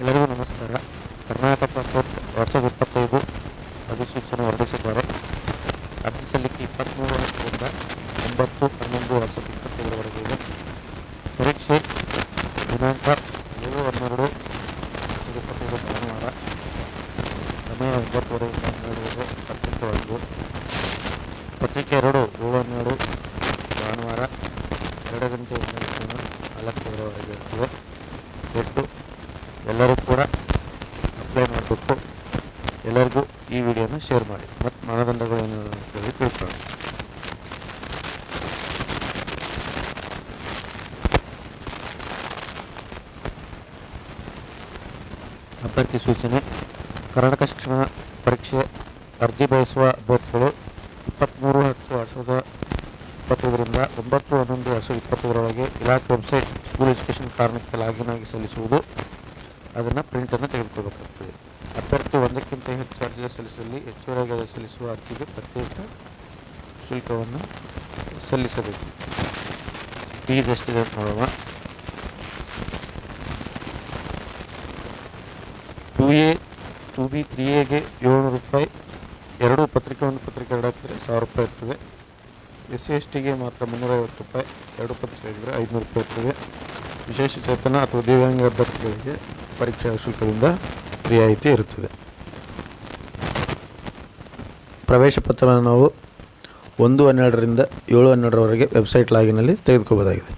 ಎಲ್ಲರಿಗೂ ನಮಸ್ಕಾರ. ಕರ್ನಾಟಕ ಕೋರ್ಟ್ ಎರಡು ಇಪ್ಪತ್ತೈದು ಅಧಿಸೂಚನೆ ಹೊರಡಿಸಿದ್ದಾರೆ. ಅರ್ಜಿ ಸಲ್ಲಿಕೆ ಇಪ್ಪತ್ತ್ಮೂರು ವರ್ಷದಿಂದ ಒಂಬತ್ತು ಹನ್ನೊಂದು ಎರಡು ಸಾವಿರದ ಇಪ್ಪತ್ತೈದರವರೆಗೆ ಇದೆ. ಪರೀಕ್ಷೆ ದಿನಾಂಕ ಏಳು ಹನ್ನೆರಡು ಎರಡು ಸಾವಿರದ ಇಪ್ಪತ್ತೈದು ಭಾನುವಾರ ಸಮಯ ಒಂಬತ್ತುವರೆಯಿಂದ ಪತ್ರಿಕೆ ಒಂದು ಪತ್ರಿಕೆ ಎರಡು ಏಳು ಹನ್ನೆರಡು ಭಾನುವಾರ ಎರಡು ಗಂಟೆ ಹನ್ನೆರಡು ನಾಲ್ಕುವರೆವರೆಗೆ ಇರ್ತದೆ ಒಟ್ಟು ಎಲ್ಲರೂ ಕೂಡ ಅಪ್ಲೈ ಮಾಡಬೇಕು. ಎಲ್ಲರಿಗೂ ಈ ವಿಡಿಯೋನ ಶೇರ್ ಮಾಡಿ. ಮತ್ತು ಮಾನದಂಡಗಳು ಏನು ಅಂತೇಳಿ ತಿಳ್ಕೊಳ್ಳಿ ಅಭ್ಯರ್ಥಿ ಸೂಚನೆ, ಕರ್ನಾಟಕ ಶಿಕ್ಷಣ ಪರೀಕ್ಷೆ ಅರ್ಜಿ ಬಯಸುವ ಅಭ್ಯರ್ಥಿಗಳು ಇಪ್ಪತ್ತ್ಮೂರು ಹತ್ತು ಎರಡು ಸಾವಿರದ ಇಪ್ಪತ್ತೈದರಿಂದ ಒಂಬತ್ತು ಹನ್ನೊಂದು ಎರಡು ಸಾವಿರದ ಇಪ್ಪತ್ತೈದರೊಳಗೆ ಇಲಾಖೆ ವೆಬ್ಸೈಟ್ ಸ್ಕೂಲ್ ಎಜುಕೇಷನ್ ಕಾರಣಕ್ಕೆ ಲಾಗಿನ್ ಆಗಿ ಸಲ್ಲಿಸುವುದು. ಅದನ್ನು ಪ್ರಿಂಟನ್ನು ತೆಗೆದುಕೊಳ್ಳಬೇಕಾಗ್ತದೆ ಅಭ್ಯರ್ಥಿ ಒಂದಕ್ಕಿಂತ ಹೆಚ್ಚು ಅರ್ಜಿ ಸಲ್ಲಿಸಲಿ ಹೆಚ್ಚುವರೆಗೆ ಅರ್ಜಿ ಸಲ್ಲಿಸುವ ಅರ್ಜಿಗೆ ಪ್ರತ್ಯೇಕ ಶುಲ್ಕವನ್ನು ಸಲ್ಲಿಸಬೇಕು. ಫೀಸ್ ಎಷ್ಟಿದೆ ಅಂತ ನೋಡೋಣ. Two A two B three A ಏಳ್ನೂರು ರೂಪಾಯಿ, ಎರಡು ಪತ್ರಿಕೆ, ಒಂದು ಪತ್ರಿಕೆ, ಎರಡು ಹಾಕಿದ್ರೆ ಸಾವಿರ ರೂಪಾಯಿ ಇರ್ತದೆ. ಎಸ್ ಸಿ ಎಸ್ ಟಿಗೆ ಮಾತ್ರ ಮುನ್ನೂರೈವತ್ತು ರೂಪಾಯಿ, ಎರಡು ಪತ್ರಿಕೆ ಹಾಕಿದ್ರೆ ಐದುನೂರು ರೂಪಾಯಿ ಇರ್ತದೆ. ವಿಶೇಷ ಚೇತನ ಅಥವಾ ದಿವ್ಯಾಂಗ ಅಭ್ಯರ್ಥಿಗಳಿಗೆ ಪರೀಕ್ಷಾ ಶುಲ್ಕದಿಂದ ರಿಯಾಯಿತಿ ಇರುತ್ತದೆ. ಪ್ರವೇಶ ಪತ್ರವನ್ನು ನಾವು ಒಂದು ಹನ್ನೆರಡರಿಂದ ಏಳು ಹನ್ನೆರಡರವರೆಗೆ ವೆಬ್ಸೈಟ್ ಲಾಗಿನಲ್ಲಿ ತೆಗೆದುಕೋಬೋದಾಗಿದೆ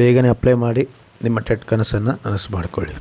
ಬೇಗನೆ ಅಪ್ಲೈ ಮಾಡಿ ನಿಮ್ಮ ಟೆಟ್ ಕನಸನ್ನು ನನಸು ಮಾಡಿಕೊಳ್ಳಿ.